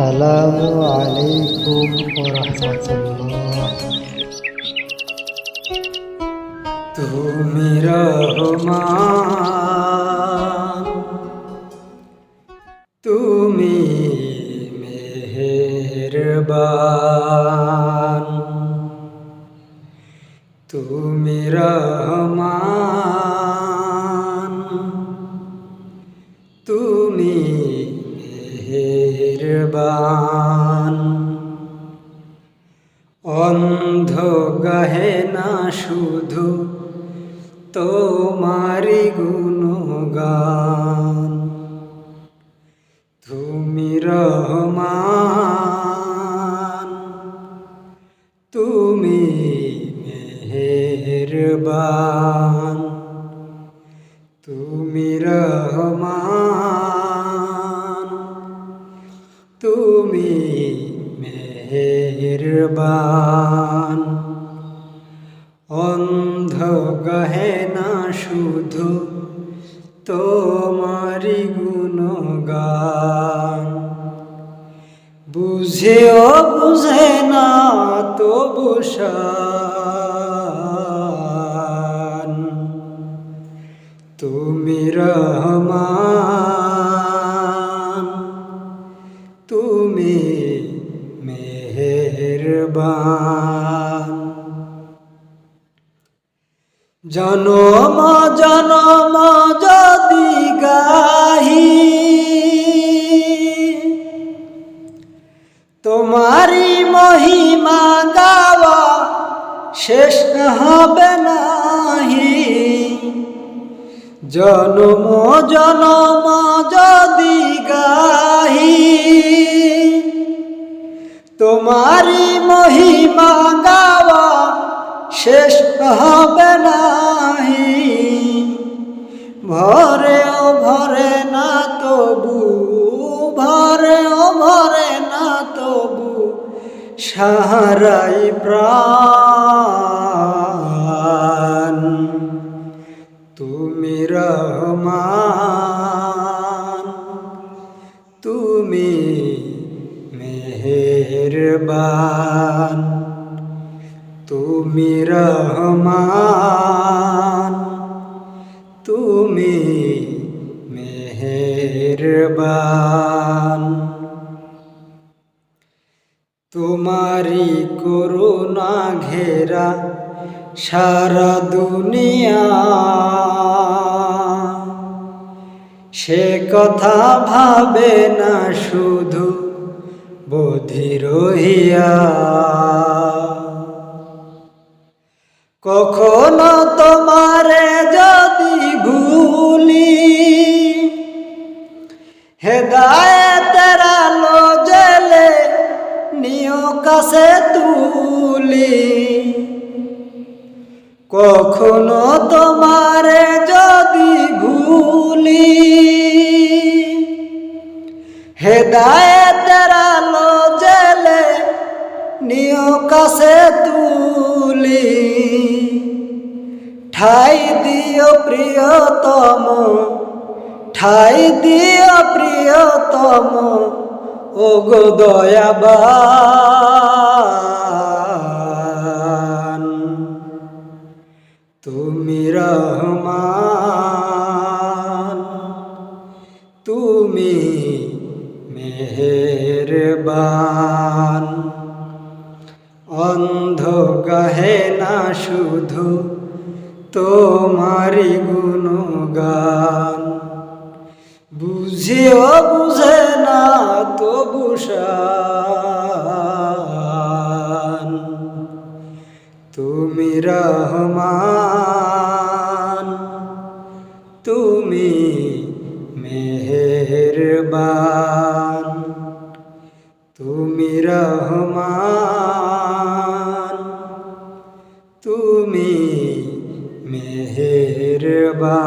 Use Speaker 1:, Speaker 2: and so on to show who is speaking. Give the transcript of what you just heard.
Speaker 1: আসসালামু আলাইকুম রহমতুল্লাহ
Speaker 2: তুমি রহমান তুমি মেহেরবান। তুমি রহমান তুমি মেহেরবান অন্ধ গাহে না শুধু তোমারি গুণগান। তুমি রহমান তুমি মেহেরবান। তুমি রহমান তুমি মেহেরবান। অন্ধ গহে না শুধু তোমারি গুণগান। বুঝেও বুঝে না তো বুসান তুমি রহমান তুমি মেহেরবান। জনম জনম যদি গাহি তোমারি মহিমা গাওয়া শেষ হবে নাহি। জনম জনম যদি গাহি তোমারি মহিমা গাওয়া শেষ হবে নাহি ভরে ও ভরে না তবু ভরে ও ভরে না তবু সাহারাই প্রাণ। মেহেরবান, তুমি রহমান, তুমি মেহেরবান। তোমারি করুণা ঘেরা সারা দুনিয়া, সে কথা ভাবে না শুধু বধির হইয়া কখনো তোমারে যদি ভুলি, হেদায়েতের জেলে নিয় কাছে তুলি। কখনো তোমারে যদি ভুলি হেদায়েতের কাছে তুলি, ঠাই দিও প্রিয়তম, ঠাই দিও প্রিয়তম ও গো দয়াবান। তুমি রহমান, তুমি মেহেরবান। শুধু তোমারি গুণগান। বুঝিও বুঝে না তো বুসান তুমি রহমান তুমি মেহেরবান। তুমি রহমান তুমি মেহেরবা